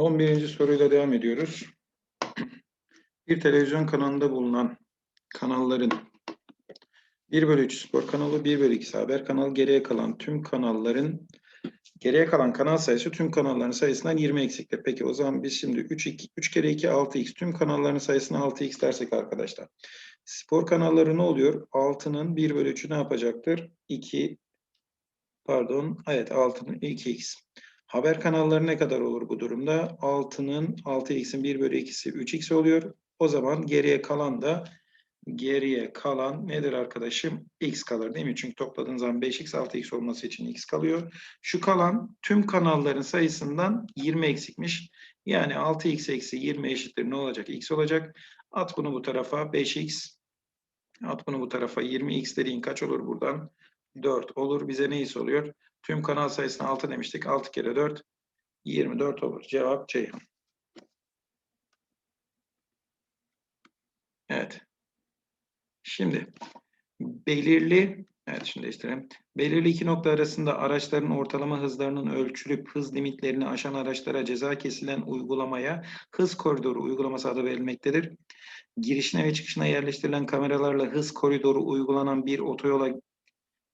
11. soruyla devam ediyoruz. Bir televizyon kanalında bulunan kanalların 1 bölü 3 spor kanalı, 1 bölü 2 haber kanalı, geriye kalan tüm kanalların geriye kalan kanal sayısı tüm kanalların sayısından 20 eksiktir. Peki o zaman biz şimdi 3, 2, 3 kere 2 6x tüm kanalların sayısına 6x dersek arkadaşlar. Spor kanalları ne oluyor? 6'nın 1 bölü 3'ü ne yapacaktır? 2 pardon evet 6'nın 2x. Haber kanalları ne kadar olur bu durumda? 6'nın 6x'in 1 bölü 2'si 3x oluyor. O zaman geriye kalan da geriye kalan nedir arkadaşım? x kalır değil mi? Çünkü topladığın zaman 5x 6x olması için x kalıyor. Şu kalan tüm kanalların sayısından 20 eksikmiş. Yani 6x eksi 20 eşittir ne olacak? x olacak. At bunu bu tarafa 5x. At bunu bu tarafa 20x dediğin kaç olur buradan? 4 olur. Bize ne oluyor? Tüm kanal sayısına 6 demiştik. 6 kere 4 24 olur. Cevap Ceyhan. Evet. Şimdi belirli evet şimdi değiştirelim. Belirli iki nokta arasında araçların ortalama hızlarının ölçülüp hız limitlerini aşan araçlara ceza kesilen uygulamaya hız koridoru uygulaması adı verilmektedir. Girişine ve çıkışına yerleştirilen kameralarla hız koridoru uygulanan bir otoyola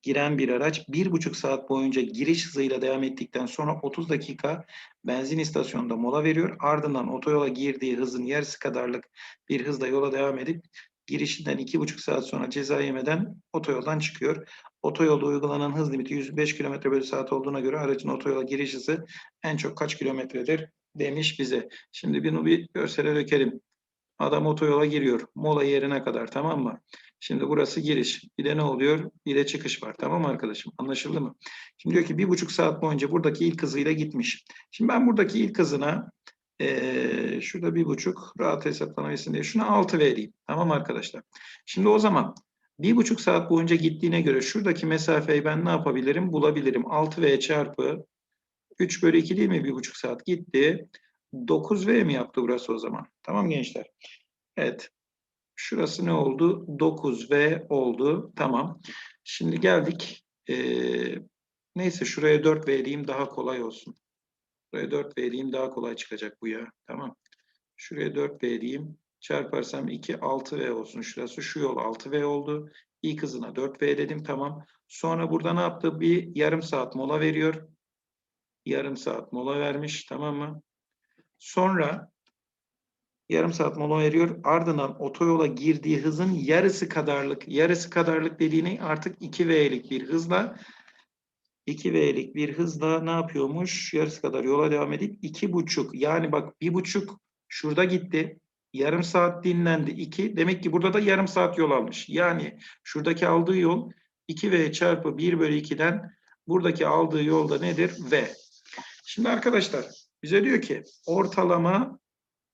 giren bir araç bir buçuk saat boyunca giriş hızıyla devam ettikten sonra 30 dakika benzin istasyonunda mola veriyor. Ardından otoyola girdiği hızın yarısı kadarlık bir hızla yola devam edip girişinden iki buçuk saat sonra ceza yemeden otoyoldan çıkıyor. Otoyolda uygulanan hız limiti 105 km bölü saat olduğuna göre aracın otoyola giriş hızı en çok kaç kilometredir demiş bize. Şimdi bunu bir görsele dökelim. Adam otoyola giriyor. Mola yerine kadar tamam mı? Şimdi burası giriş. Bir de ne oluyor? Bir de çıkış var. Tamam arkadaşım? Anlaşıldı mı? Şimdi diyor ki bir buçuk saat boyunca buradaki ilk hızıyla gitmiş. Şimdi ben buradaki ilk hızına ee, şurada bir buçuk rahat hesaplanabilsin diye şuna altı vereyim. Tamam arkadaşlar? Şimdi o zaman bir buçuk saat boyunca gittiğine göre şuradaki mesafeyi ben ne yapabilirim? Bulabilirim. 6V çarpı 3 bölü 2 değil mi? Bir buçuk saat gitti. 9V mi yaptı burası o zaman? Tamam gençler. Evet. Şurası ne oldu? 9V oldu. Tamam. Şimdi geldik. Ee, neyse şuraya 4 vereyim daha kolay olsun. Buraya 4 vereyim daha kolay çıkacak bu ya. Tamam. Şuraya 4 vereyim. Çarparsam 2 6V olsun şurası. Şu yol 6V oldu. İlk hızına 4V dedim tamam. Sonra burada ne yaptı? Bir yarım saat mola veriyor. Yarım saat mola vermiş tamam mı? Sonra yarım saat mola veriyor. Ardından otoyola girdiği hızın yarısı kadarlık, yarısı kadarlık dediğini artık 2V'lik bir hızla 2V'lik bir hızla ne yapıyormuş? Yarısı kadar yola devam edip 2,5 yani bak 1,5 şurada gitti. Yarım saat dinlendi 2. Demek ki burada da yarım saat yol almış. Yani şuradaki aldığı yol 2V çarpı 1 bölü 2'den buradaki aldığı yolda nedir? V. Şimdi arkadaşlar bize diyor ki ortalama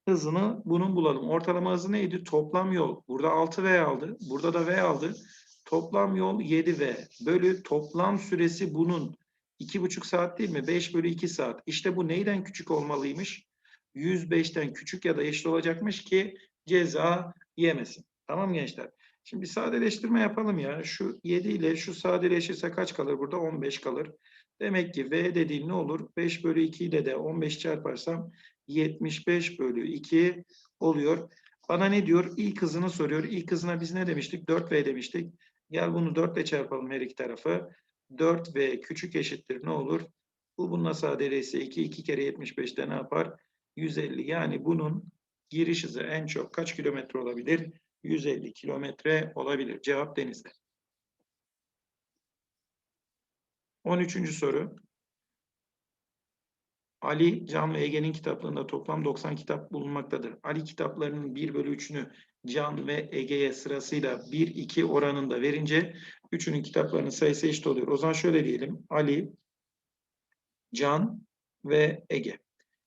hızını bunun bulalım. Ortalama hızı neydi? Toplam yol. Burada 6V aldı. Burada da V aldı. Toplam yol 7V bölü toplam süresi bunun 2,5 saat değil mi? 5 bölü 2 saat. İşte bu neyden küçük olmalıymış? 105'ten küçük ya da eşit olacakmış ki ceza yemesin. Tamam gençler. Şimdi bir sadeleştirme yapalım ya. Şu 7 ile şu sadeleşirse kaç kalır burada? 15 kalır. Demek ki V dediğim ne olur? 5 bölü 2 ile de 15 çarparsam 75 bölü 2 oluyor. Bana ne diyor? İlk hızını soruyor. İlk hızına biz ne demiştik? 4V demiştik. Gel bunu 4 ile çarpalım her iki tarafı. 4V küçük eşittir ne olur? Bu bununla sadeleşse 2, 2 kere 75'te ne yapar? 150. Yani bunun giriş hızı en çok kaç kilometre olabilir? 150 kilometre olabilir. Cevap denizde. 13. soru. Ali, Can ve Ege'nin kitaplığında toplam 90 kitap bulunmaktadır. Ali kitaplarının 1 bölü 3'ünü Can ve Ege'ye sırasıyla 1-2 oranında verince üçünün kitaplarının sayısı eşit oluyor. O zaman şöyle diyelim. Ali, Can ve Ege.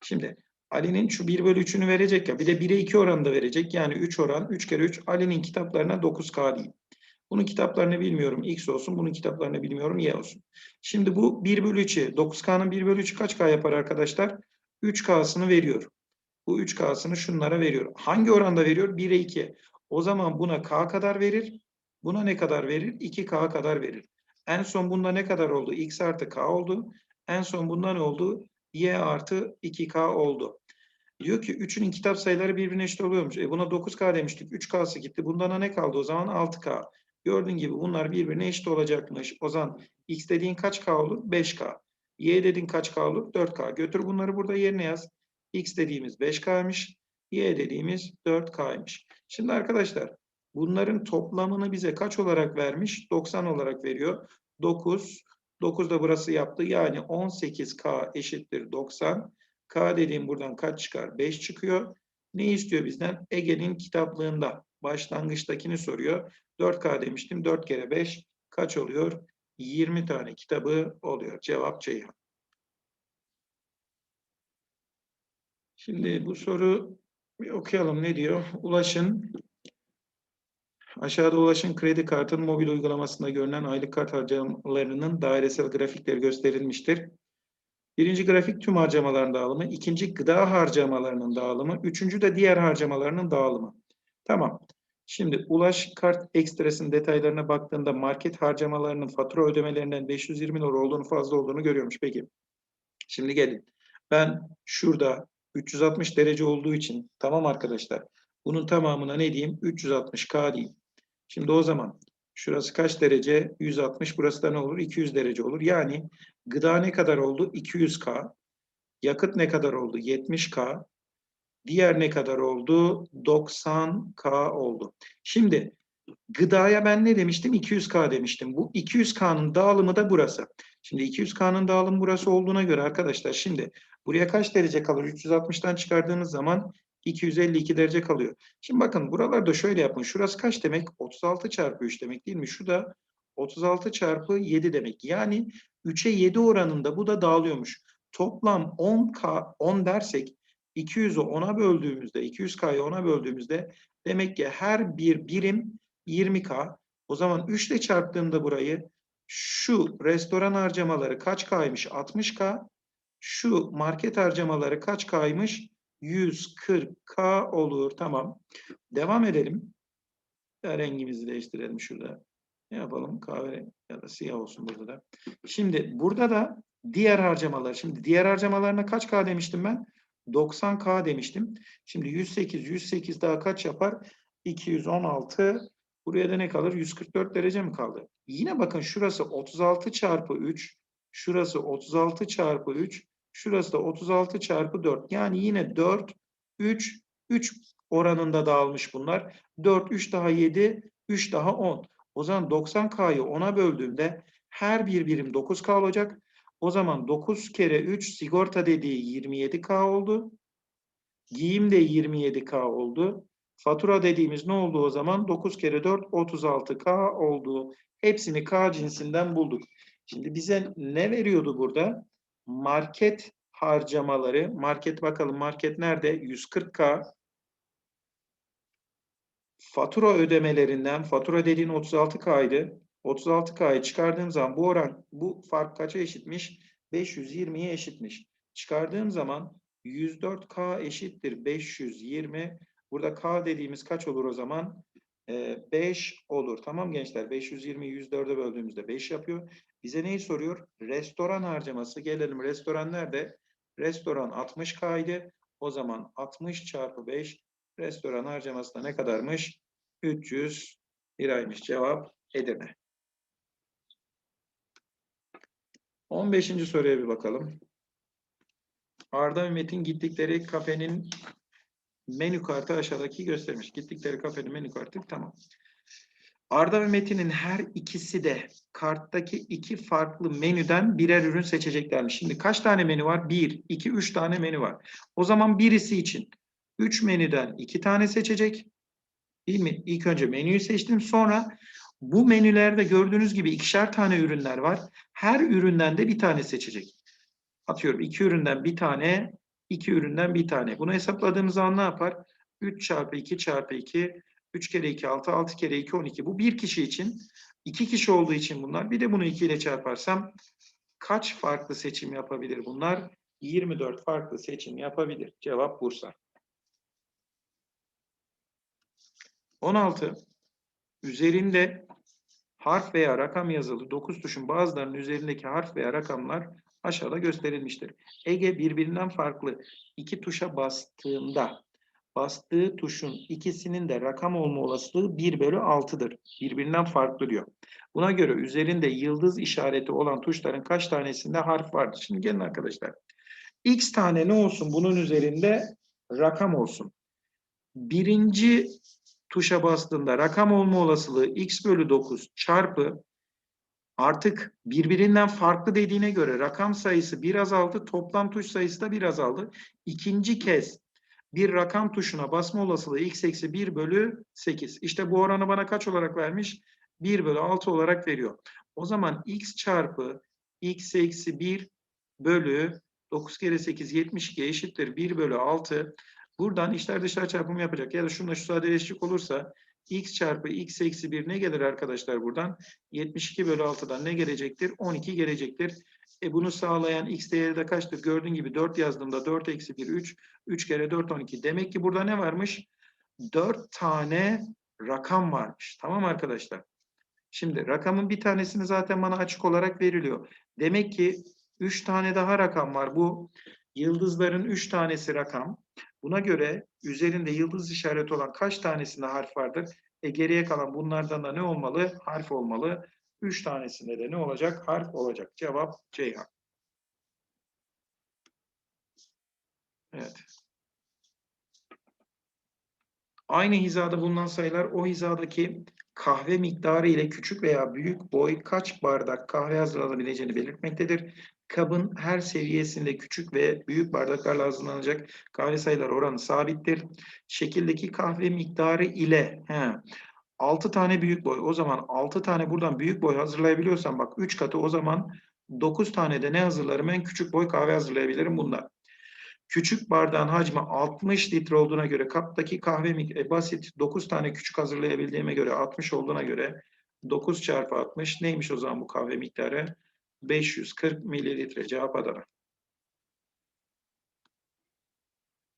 Şimdi Ali'nin şu 1 bölü 3'ünü verecek ya bir de 1'e 2 oranında verecek. Yani 3 oran 3 kere 3 Ali'nin kitaplarına 9K diyeyim. Bunun kitaplarını bilmiyorum X olsun. Bunun kitaplarını bilmiyorum Y olsun. Şimdi bu 1 bölü 3'ü 9K'nın 1 bölü 3'ü kaç K yapar arkadaşlar? 3K'sını veriyor. Bu 3K'sını şunlara veriyor. Hangi oranda veriyor? 1'e 2. O zaman buna K kadar verir. Buna ne kadar verir? 2K kadar verir. En son bunda ne kadar oldu? X artı K oldu. En son bunda ne oldu? Y artı 2K oldu. Diyor ki 3'ünün kitap sayıları birbirine eşit oluyormuş. E buna 9K demiştik. 3K'sı gitti. Bundan ne kaldı o zaman? 6K. Gördüğün gibi bunlar birbirine eşit olacakmış. O zaman X dediğin kaç K olur? 5K. Y dediğin kaç K olur? 4K. Götür bunları burada yerine yaz. X dediğimiz 5K'ymış. Y dediğimiz 4K'ymış. Şimdi arkadaşlar bunların toplamını bize kaç olarak vermiş? 90 olarak veriyor. 9. 9 da burası yaptı. Yani 18K eşittir 90. K dediğim buradan kaç çıkar? 5 çıkıyor. Ne istiyor bizden? Ege'nin kitaplığında başlangıçtakini soruyor. 4K demiştim. 4 kere 5 kaç oluyor? 20 tane kitabı oluyor. Cevap Ceyhan. Şimdi bu soru bir okuyalım ne diyor? Ulaş'ın aşağıda Ulaş'ın kredi kartının mobil uygulamasında görünen aylık kart harcamalarının dairesel grafikleri gösterilmiştir. Birinci grafik tüm harcamaların dağılımı, ikinci gıda harcamalarının dağılımı, üçüncü de diğer harcamalarının dağılımı. Tamam. Şimdi Ulaş kart ekstresinin detaylarına baktığında market harcamalarının fatura ödemelerinden 520 lira olduğunu fazla olduğunu görüyormuş. Peki. Şimdi gelin. Ben şurada 360 derece olduğu için tamam arkadaşlar. Bunun tamamına ne diyeyim? 360K diyeyim. Şimdi o zaman şurası kaç derece? 160. Burası da ne olur? 200 derece olur. Yani gıda ne kadar oldu? 200K. Yakıt ne kadar oldu? 70K. Diğer ne kadar oldu? 90K oldu. Şimdi gıdaya ben ne demiştim? 200K demiştim. Bu 200K'nın dağılımı da burası. Şimdi 200K'nın dağılımı burası olduğuna göre arkadaşlar şimdi buraya kaç derece kalır? 360'tan çıkardığınız zaman 252 derece kalıyor. Şimdi bakın buralarda şöyle yapın. Şurası kaç demek? 36 çarpı 3 demek değil mi? Şu da 36 çarpı 7 demek. Yani 3'e 7 oranında bu da dağılıyormuş. Toplam 10K 10 dersek 200'ü 10'a böldüğümüzde 200K'yı 10'a böldüğümüzde demek ki her bir birim 20K. O zaman 3 ile çarptığımda burayı şu restoran harcamaları kaç K'ymış? 60K. Şu market harcamaları kaç K'ymış? 140K olur. Tamam. Devam edelim. Rengimizi değiştirelim şurada. Ne yapalım? Kahve ya da siyah olsun burada da. Şimdi burada da diğer harcamalar. Şimdi diğer harcamalarına kaç K demiştim ben? 90K demiştim. Şimdi 108, 108 daha kaç yapar? 216. Buraya da ne kalır? 144 derece mi kaldı? Yine bakın şurası 36 çarpı 3. Şurası 36 çarpı 3. Şurası da 36 çarpı 4. Yani yine 4, 3, 3 oranında dağılmış bunlar. 4, 3 daha 7, 3 daha 10. O zaman 90K'yı 10'a böldüğümde her bir birim 9K olacak. O zaman 9 kere 3 sigorta dediği 27K oldu. Giyim de 27K oldu. Fatura dediğimiz ne oldu o zaman? 9 kere 4 36K oldu. Hepsini K cinsinden bulduk. Şimdi bize ne veriyordu burada? Market harcamaları. Market bakalım market nerede? 140K. Fatura ödemelerinden, fatura dediğin 36K'ydı. 36K'yı çıkardığım zaman bu oran, bu fark kaça eşitmiş? 520'ye eşitmiş. Çıkardığım zaman 104K eşittir 520. Burada K dediğimiz kaç olur o zaman? Ee, 5 olur. Tamam gençler. 520'yi 104'e böldüğümüzde 5 yapıyor. Bize neyi soruyor? Restoran harcaması. Gelelim restoran nerede? Restoran 60K'ydı. O zaman 60 çarpı 5 restoran harcaması da ne kadarmış? 300 liraymış. Cevap Edirne. 15. soruya bir bakalım. Arda ve Metin gittikleri kafenin menü kartı aşağıdaki göstermiş. Gittikleri kafenin menü kartı tamam. Arda ve Metin'in her ikisi de karttaki iki farklı menüden birer ürün seçeceklermiş. Şimdi kaç tane menü var? Bir, iki, üç tane menü var. O zaman birisi için üç menüden iki tane seçecek. Değil mi? İlk önce menüyü seçtim. Sonra bu menülerde gördüğünüz gibi ikişer tane ürünler var. Her üründen de bir tane seçecek. Atıyorum iki üründen bir tane, iki üründen bir tane. Bunu hesapladığımız zaman ne yapar? 3 çarpı 2 çarpı 2, 3 kere 2 6, 6 kere 2 12. Bu bir kişi için. iki kişi olduğu için bunlar. Bir de bunu 2 ile çarparsam kaç farklı seçim yapabilir bunlar? 24 farklı seçim yapabilir. Cevap Bursa. 16. Üzerinde harf veya rakam yazılı 9 tuşun bazılarının üzerindeki harf veya rakamlar aşağıda gösterilmiştir. Ege birbirinden farklı iki tuşa bastığında bastığı tuşun ikisinin de rakam olma olasılığı 1 bölü 6'dır. Birbirinden farklı diyor. Buna göre üzerinde yıldız işareti olan tuşların kaç tanesinde harf vardır? Şimdi gelin arkadaşlar. X tane ne olsun bunun üzerinde rakam olsun. Birinci tuşa bastığında rakam olma olasılığı x bölü 9 çarpı artık birbirinden farklı dediğine göre rakam sayısı bir azaldı, toplam tuş sayısı da bir azaldı. İkinci kez bir rakam tuşuna basma olasılığı x eksi 1 bölü 8. İşte bu oranı bana kaç olarak vermiş? 1 bölü 6 olarak veriyor. O zaman x çarpı x eksi 1 bölü 9 kere 8 72 eşittir 1 bölü 6. Buradan içler dışlar çarpımı yapacak. Ya da şununla şu sadeleşik olursa x çarpı x eksi 1 ne gelir arkadaşlar buradan? 72 bölü 6'dan ne gelecektir? 12 gelecektir. E bunu sağlayan x değeri de kaçtır? Gördüğün gibi 4 yazdığımda 4 eksi 1 3. 3 kere 4 12. Demek ki burada ne varmış? 4 tane rakam varmış. Tamam arkadaşlar. Şimdi rakamın bir tanesini zaten bana açık olarak veriliyor. Demek ki 3 tane daha rakam var. Bu yıldızların 3 tanesi rakam. Buna göre üzerinde yıldız işareti olan kaç tanesinde harf vardır? E geriye kalan bunlardan da ne olmalı? Harf olmalı. 3 tanesinde de ne olacak? Harf olacak. Cevap Ceyhan. Evet. Aynı hizada bulunan sayılar o hizadaki kahve miktarı ile küçük veya büyük boy kaç bardak kahve hazırlanabileceğini belirtmektedir. Kabın her seviyesinde küçük ve büyük bardaklarla hazırlanacak kahve sayıları oranı sabittir. Şekildeki kahve miktarı ile he, 6 tane büyük boy. O zaman 6 tane buradan büyük boy hazırlayabiliyorsam bak 3 katı o zaman 9 tane de ne hazırlarım? En küçük boy kahve hazırlayabilirim bunlar. Küçük bardağın hacmi 60 litre olduğuna göre kaptaki kahve e, basit 9 tane küçük hazırlayabildiğime göre 60 olduğuna göre 9 çarpı 60 neymiş o zaman bu kahve miktarı? 540 mililitre cevap Adana.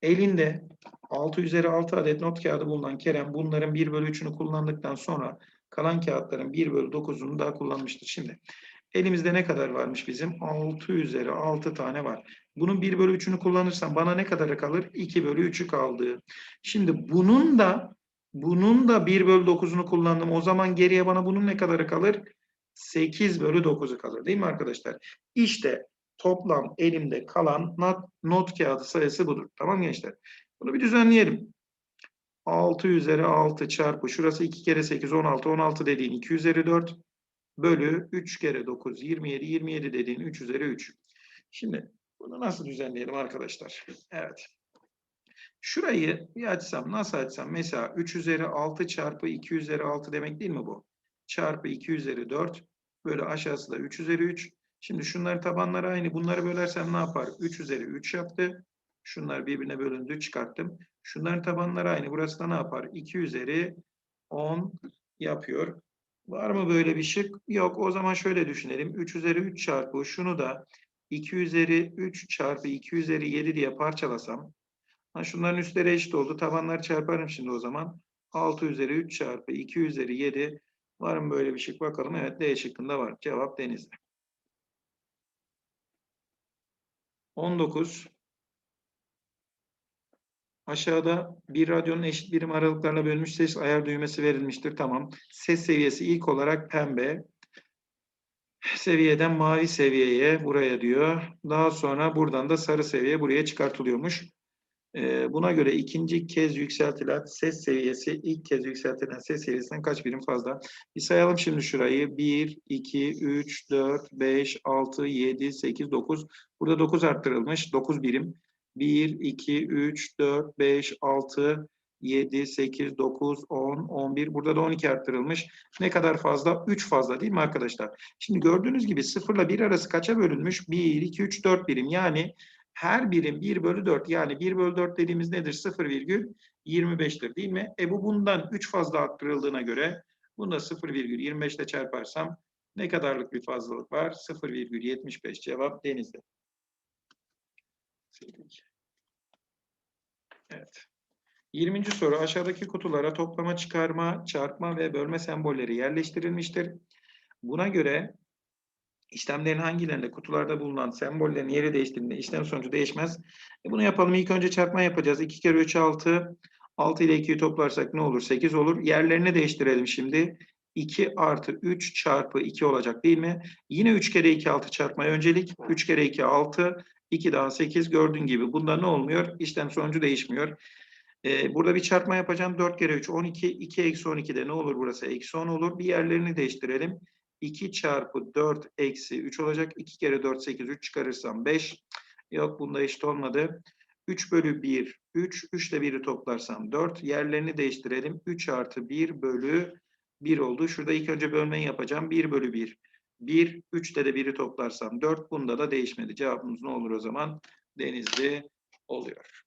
Elinde 6 üzeri 6 adet not kağıdı bulunan Kerem bunların 1 bölü 3'ünü kullandıktan sonra kalan kağıtların 1 bölü 9'unu daha kullanmıştır. Şimdi elimizde ne kadar varmış bizim? 6 üzeri 6 tane var. Bunun 1 bölü 3'ünü kullanırsam bana ne kadar kalır? 2 bölü 3'ü kaldı. Şimdi bunun da bunun da 1 bölü 9'unu kullandım. O zaman geriye bana bunun ne kadarı kalır? 8 bölü 9'u kalır değil mi arkadaşlar? İşte toplam elimde kalan not, not kağıdı sayısı budur. Tamam gençler? Bunu bir düzenleyelim. 6 üzeri 6 çarpı şurası 2 kere 8 16 16 dediğin 2 üzeri 4 bölü 3 kere 9 27 27 dediğin 3 üzeri 3. Şimdi bunu nasıl düzenleyelim arkadaşlar? Evet. Şurayı bir açsam nasıl açsam mesela 3 üzeri 6 çarpı 2 üzeri 6 demek değil mi bu? Çarpı 2 üzeri 4 bölü aşağısı da 3 üzeri 3. Şimdi şunların tabanları aynı. Bunları bölersem ne yapar? 3 üzeri 3 yaptı. Şunlar birbirine bölündü çıkarttım. Şunların tabanları aynı. Burası da ne yapar? 2 üzeri 10 yapıyor. Var mı böyle bir şık? Yok. O zaman şöyle düşünelim. 3 üzeri 3 çarpı şunu da 2 üzeri 3 çarpı 2 üzeri 7 diye parçalasam. Ha, şunların üstleri eşit oldu. Tabanları çarparım şimdi o zaman. 6 üzeri 3 çarpı 2 üzeri 7. Var mı böyle bir şık? Bakalım. Evet D şıkkında var. Cevap denizde. 19. Aşağıda bir radyonun eşit birim aralıklarla bölünmüş ses ayar düğmesi verilmiştir. Tamam. Ses seviyesi ilk olarak pembe. Seviyeden mavi seviyeye buraya diyor. Daha sonra buradan da sarı seviye buraya çıkartılıyormuş. Ee, buna göre ikinci kez yükseltilen ses seviyesi ilk kez yükseltilen ses seviyesinden kaç birim fazla? Bir sayalım şimdi şurayı. 1, 2, 3, 4, 5, 6, 7, 8, 9. Burada 9 arttırılmış. 9 birim. 1, 2, 3, 4, 5, 6, 7, 8, 9, 10, 11. Burada da 12 arttırılmış. Ne kadar fazla? 3 fazla değil mi arkadaşlar? Şimdi gördüğünüz gibi 0 ile 1 arası kaça bölünmüş? 1, 2, 3, 4 birim. Yani her birim 1 bölü 4 yani 1 bölü 4 dediğimiz nedir? 0,25'tir değil mi? E bu bundan 3 fazla arttırıldığına göre bunu da 0,25 ile çarparsam ne kadarlık bir fazlalık var? 0,75 cevap denizde. Evet. 20. soru aşağıdaki kutulara toplama, çıkarma, çarpma ve bölme sembolleri yerleştirilmiştir. Buna göre İşlemlerin hangilerinde kutularda bulunan sembollerin yeri değiştiğinde işlem sonucu değişmez. E bunu yapalım. İlk önce çarpma yapacağız. 2 kere 3 6. 6 ile 2'yi toplarsak ne olur? 8 olur. Yerlerini değiştirelim şimdi. 2 artı 3 çarpı 2 olacak değil mi? Yine 3 kere 2 6 çarpmaya öncelik. 3 kere 2 6. 2 daha 8 gördüğün gibi. Bunda ne olmuyor? İşlem sonucu değişmiyor. Ee, burada bir çarpma yapacağım. 4 kere 3 12. 2 eksi 12'de ne olur burası? Eksi 10 olur. Bir yerlerini değiştirelim. 2 çarpı 4 eksi 3 olacak. 2 kere 4 8 3 çıkarırsam 5. Yok bunda eşit olmadı. 3 bölü 1 3. 3 ile 1'i toplarsam 4. Yerlerini değiştirelim. 3 artı 1 bölü 1 oldu. Şurada ilk önce bölmeyi yapacağım. 1 bölü 1. 1. 3 ile de 1'i toplarsam 4. Bunda da değişmedi. Cevabımız ne olur o zaman? Denizli oluyor.